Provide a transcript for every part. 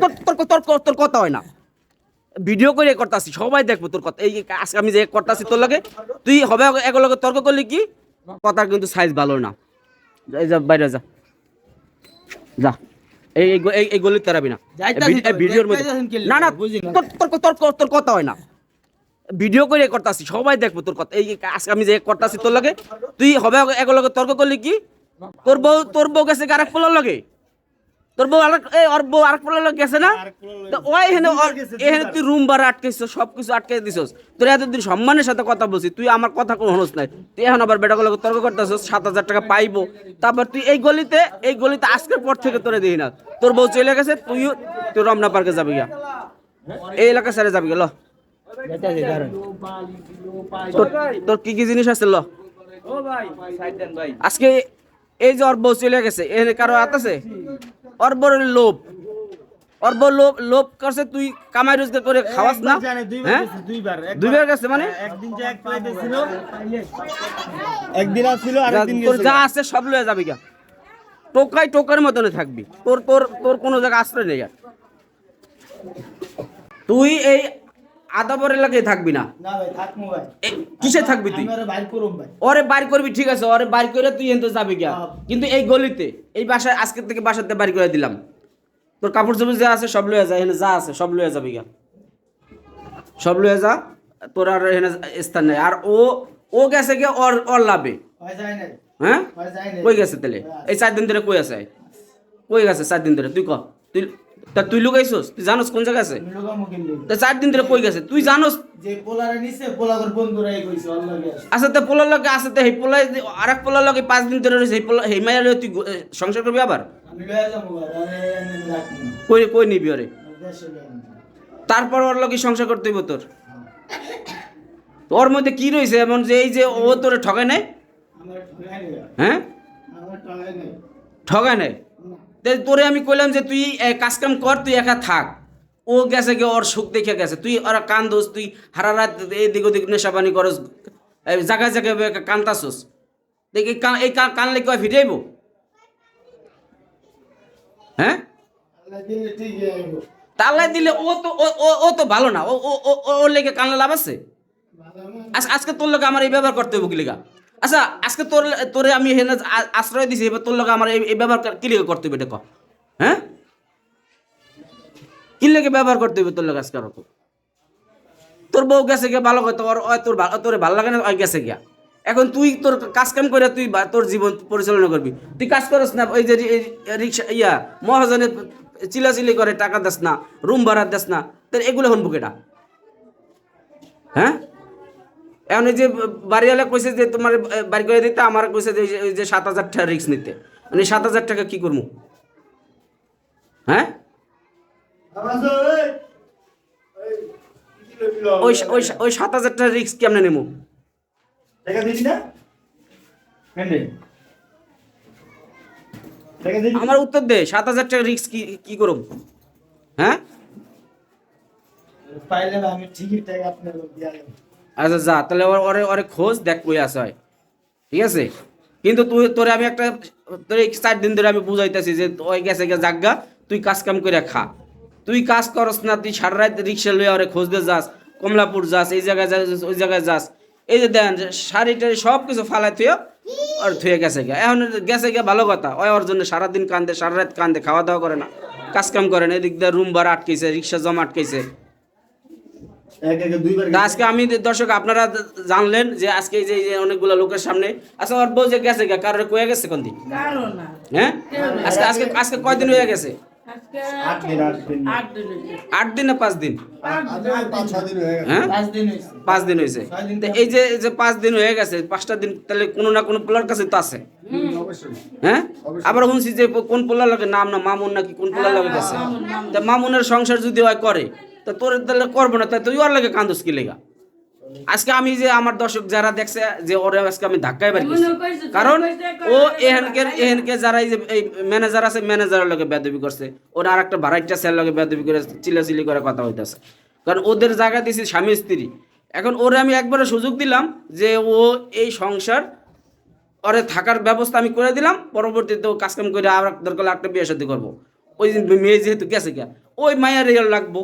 তোর তোর তোর কথা হয় না। ভিডিও করে করতাছি সবাই দেখব তোর কথা। এই আজকে আমি যে করতাছি তোর লগে তুই হবে এগুলোকে তর্ক করলি কি? কথার কিন্তু সাইজ ভালো না। যা বাইরে যা। যা। এই এই গ- এই এই তারাবি না। ভিডিওর মধ্যে না না। তোর তোর তোর কথা হয় না। ভিডিও করে করতাছি সবাই দেখব তোর কথা। এই আজকে আমি যে করতাছি তোর লগে তুই হবে এগুলোকে তর্ক করলি কি? তোর বউ তোর বউ গেছে কি আরেক পোলার লগে? তোর বউ আরেক এই ওর বউ আরেক লগে গেছে না? তো ওই এখানে এখানে তুই রুম ভাড়া আটকেছিস সব কিছু আটকে দিছস। তোর এতদিন সম্মানের সাথে কথা বলছি তুই আমার কথা কোনো হনস নাই। তুই এখন আবার বেটাগুলোকে তর্ক করতেছিস সাত হাজার টাকা পাইবো। তারপর তুই এই গলিতে এই গলিতে আজকের পর থেকে তোরে দিই না। তোর বউ চলে গেছে তুইও তুই রমনা পার্কে যাবি গা এই এলাকা ছেড়ে যাবি গেল তোর কি কি জিনিস আছে ল। ও ভাই সাইড দেন ভাই। আজকে এই যে ওর বউ চলে গেছে এখানে কারও হাত আছে? ওর বড় লোভ। ওর বউ লোভ লোভ করছে তুই কামাই রোজগার করে খাওয়াস না? দুইবার হ্যাঁ? দুইবার। গেছে মানে? একদিন আসছিল তোর যা আছে সব লয়ে যাবি গা। টোকাই টোকার মতনে থাকবি। তোর তোর তোর কোনো জায়গায় আশ্রয় নেই আর তুই এই আদাবর এলাকায় থাকবি না? না ভাই থাকমু ভাই। কিসে থাকবি তুই? আরে বাইর করুম ভাই। ওরে বাড়ি করবি ঠিক আছে ওরে বাড়ি করে তুই এনতে যাবি গিয়া। হ্যাঁ। কিন্তু এই গলিতে এই বাসায় আজকের থেকে বাসাতে বাড়ি করে দিলাম। তোর কাপড় চোপড় যা আছে সব লয়ে যা এখানে যা আছে সব লয়ে যাবি গিয়া। সব লয়ে যা তোর আর এখানে স্থান নেই। আর ও ও গেছে গিয়ে ওর ওর লাভে। হ্যাঁ কই গেছে তাহলে? এই চার দিন ধরে কই আছে? কই গেছে চার দিন ধরে? তুই ক তুই তা তুই লুকাইছস? তুই জানোস কোন জায়গা আছে? তা চার দিন ধরে কই গেছে? তুই জানোস? যে পোলারে নিছে পোলাগর কইছে আচ্ছা তে পোলার লগে আছে তে সেই পোলাই আর এক পোলার লগে পাঁচ দিন ধরে রয়েছে সেই পোলা মায়ের তুই সংসার করবি আবার? আমি লয়ে যাব আরে। কই কই নিবি যাব। তারপর ওর লগে সংসার করতে হইব তোর? ওর মধ্যে কি রয়েছে? এমন যে এই যে ও তোরে ঠকায় নেই? হ্যাঁ? আমার ঠগাই তোরে আমি কইলাম যে তুই কাজ কাম কর, তুই একা থাক। ও গেছে গে ওর সুখ দেখে গেছে। তুই ওরা কান্দোস তুই হারা রাত এদিক ওদিক নেশাবানি করস জায়গায় জায়গায় কান্তাছস দেখি এই কান- কানলে কয় ফিরাইব হ্যাঁ? আল্লাহ দিলে ও তো ও তো ভালো না। ও ও, ও- ও ওর লেগে কানলে লাভ আছে? আজকে তোর লোকে আমার এই ব্যবহার করতে হবে কি লেগা? আচ্ছা আজকে তোর, তোরে আমি হেনে আশ্রয় দিছি, এবার তোর লোকে আমার এই ব্যবহার কি লেগে করতে হবে এটা হ্যাঁ? কি লেগে ব্যবহার করতে হবে তোর লোক আজকে ওরকম তোর বউ গেছে গিয়া ভালো কথা ওর তোর তোরে ভালো লাগে না গেছে গিয়া। এখন তুই তোর কাজ কাম করে তুই তোর জীবন পরিচালনা করবি। তুই কাজ করস না, ওই যে রিক্সা, ইয়া, মহাজনে চিলাচিলি করে, টাকা দেস না, রুম ভাড়া দেস না, তোর এগুলো হন বুকেটা। হ্যাঁ? এখন যে বাড়িওয়ালা কইছে যে তোমার বাড়ি করে দিতে আমার কইছে যে যে- সাত হাজার টাকা রিক্স নিতে। মানে সাত হাজার টাকা কি করব হ্যাঁ? ওই ওই ওই সাত হাজার টাকা রিক্স কেমনে নেব আমার উত্তর দে সাত হাজার টাকা রিক্স কি কি করব হ্যাঁ? পাইলে আমি ঠিকই টাকা আপনার দিয়া আচ্ছা যা তাহলে ওর ওরে খোঁজ দেখ কই আছে, হয়। ঠিক আছে? কিন্তু তুই তোরে আমি একটা তোর চার দিন ধরে আমি বুঝাইতেছি যে ওই গেছে গে জাগা তুই কাজ কাম করে খা। তুই কাজ করস না, তুই সারা রাত রিক্সা লইয়া ওরে খোঁজ দিয়ে যাস, কমলাপুর যাস, এই জায়গায় যাস, ওই জায়গায় যাস। এই যে দেন শাড়ি টাড়ি সব কিছু ফালাই থুয়ে আর থুয়ে গেছে গে এখন গেছে গে ভালো কথা, ওই ওর জন্য সারাদিন কান্দে, সারা রাত কান্দে, খাওয়া দাওয়া করে না, কাজ কাম করে না। এদিক দিয়ে রুম ভাড়া আটকেছে রিক্সা জমা আটকেছে এক এক দুইবার তা আজকে আমি দর্শক আপনারা জানলেন যে আজকে এই যে অনেকগুলো লোকের সামনে আচ্ছা ওর বউ যে গেছে কারোর কয়ে গেছে কোন দিন? না। হ্যাঁ? আজকে আজকে আজকে কয়দিন হয়ে গেছে? আজকে আট দিন না পাঁচ দিন? হ্যাঁ পাঁচ দিন হয়েছে। পাঁচ দিন হয়েছে। ছয় দিন তো এই যে এই যে পাঁচ দিন হয়ে গেছে পাঁচটা দিন তাহলে কোনো না কোনো পোলার কাছে তো আছে। হ্যাঁ? আবার শুনছি যে কোন পোলার লাগে নাম না মামুন নাকি কোন পোলার লাগে গেছে? তা মামুনের সংসার যদি হয় করে। তা তোর তাহলে করব না তাই তুই ওর লাগে কান্দুস কি লেগা? আজকে আমি যে আমার দর্শক যারা দেখছে যে ওরে আজকে আমি ধাক্কায় মনে কারণ ও কইছে, এখানকে এখানকে যারা এই যে এই ম্যানেজার আছে ম্যানেজারের লগে বেদবি করছে। ওরা আর একটা ভাড়াইটা সেল লগে বেদবি করে চিলাচিলি করে কথা হইতাছে কারণ ওদের জায়গা দিয়েছি স্বামী স্ত্রী। এখন ওরে আমি একবারে সুযোগ দিলাম যে ও এই সংসার ওরে থাকার ব্যবস্থা আমি করে দিলাম পরবর্তীতে ও কাজকাম করে আর দরকার একটা বিয়ে সাথে করব। ওই মেয়ে যেহেতু গেছে কে ওই মায়ের লাগবো।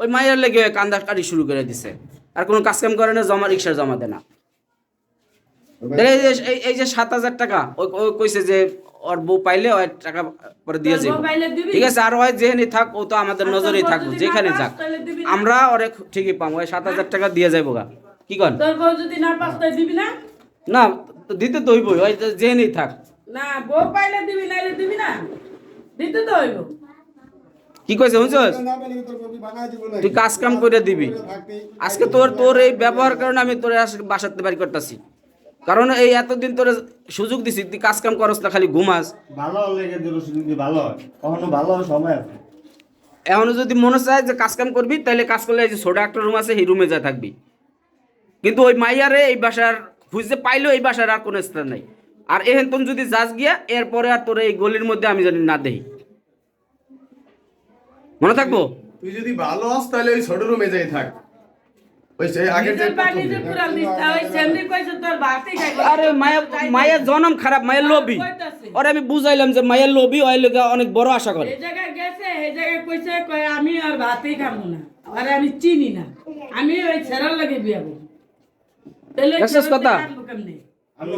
ওই মায়ের লেগে কান্দা কাটি শুরু করে দিছে। আর কোনো কাজ কাম করে না জমা রিক্সা জমা দেয় না। এই যে- সাত হাজার টাকা ওই কইছে যে ওর বউ পাইলে ওই টাকা পরে দিয়ে যাবে? ঠিক আছে আর ওই যেখানে থাক ও তো আমাদের নজরেই থাকব যেখানে যাক। না? আমরা ওরে ঠিকই পাবো। ওই সাত হাজার টাকা দিয়ে যাব গা। কি কন? যদি না না? না তো দিতে তো হইবই ওই যেখানেই থাক। না বউ পাইলে দিবি নাইলে দিবি না। দিতে তো হইব। কি কইছে বুঝছস তুই কাজ কাম করে দিবি। আজকে তোর তোর এই ব্যবহার কারণে আমি তোর বাসাতে বাড়ি করতেছি। কারণ এই এতদিন তোর সুযোগ দিছি তুই কাজ কাম করস না খালি ঘুমাস। ভালো লেগে দিল শুধু ভালো হয়। কখনো ভালো সময় আছে। এখন যদি মনে চায় যে কাজ কাম করবি তাহলে কাজ করলে এই যে ছোট একটা রুম আছে সেই রুমে যা থাকবি। কিন্তু ওই মাইয়ারে এই বাসার খুঁজতে পাইলেও এই বাসার আর কোনো স্থান নাই। আর এহেন তুমি যদি যাস গিয়া এরপরে আর তোর এই গলির মধ্যে আমি জানি না দেই। মনে থাকব? তুই যদি ভালো হস তাহলে ওই ছোট রুমে যাই থাক। আরে মায়া মায়ের জনম খারাপ মায়ের লোভী। কইতাছে। ওরে আমি বুঝাইলাম যে মায়ের লোভী ওই লোকে অনেক বড় আশা করে। এই জায়গায় গেছে এই জায়গায় কইছে কয় আমি আর ভাতই খাব না। আরে আমি চিনি না। আমি ওই ছেড়ার লাগে কথা?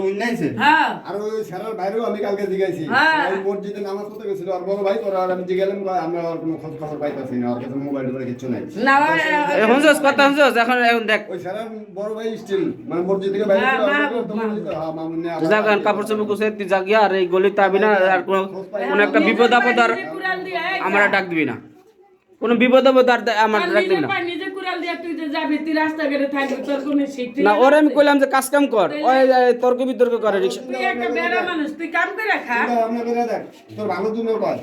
উন্নাইছে হ্যাঁ। আর ওই স্যারের বাইরেও আমি কালকে জিজ্ঞাসি হ্যাঁ। ওই মসজিদে নামাজ পড়তে গেছিল। আর বড় ভাই তোর আর আমি জিজ্ঞাসলাম আমরা আর কোনো খোঁজ খবর পাইতেছি না ওর কাছে মোবাইল টোবাইল কিছু নাই। না কথা এখন এখন দেখ। ওই স্যারের বড় ভাই স্টিল মানে মসজিদ থেকে বাইরে হ্যাঁ, কাপড় চোপড় কুছে তুই যা গিয়া আর এই গলিতে আবি না আর কোনো কোনো একটা বিপদ আপদ আর আমার ডাক দিবি না। কোনো বিপদ আপদ আর আমার ডাক দিবি না। দিয়ে তুই যে যাবি তুই রাস্তাঘাটে থাকবি তোর কোনো শিখতে না ওরে আমি কইলাম যে কাজ কাম কর। ওই তর্ক বিতর্ক করে রিক্সা। তুই একটা বেড়া মানুষ তুই কাম করে খা। চিন্তা করে দেখ তোর ভালো জন্য কর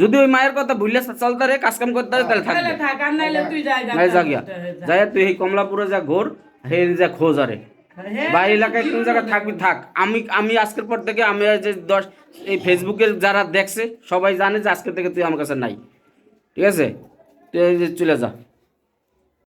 যদি ওই মায়ের কথা ভুললে চলতে রে কাজ কাম করতে রে তাহলে থাকবে থাক। আর নাইলে তুই যাই যা গিয়া। যাই তুই এই কমলাপুরে যা ঘোর হে যা খোঁজ আরে। হ্যাঁ, বা এলাকায় কোন জায়গায় থাকবি থাক। আমি আমি আজকের পর থেকে আমি যে দশ এই ফেসবুকে যারা দেখছে সবাই জানে যে আজকে থেকে তুই আমার কাছে নাই। ঠিক আছে? তুই চলে যা।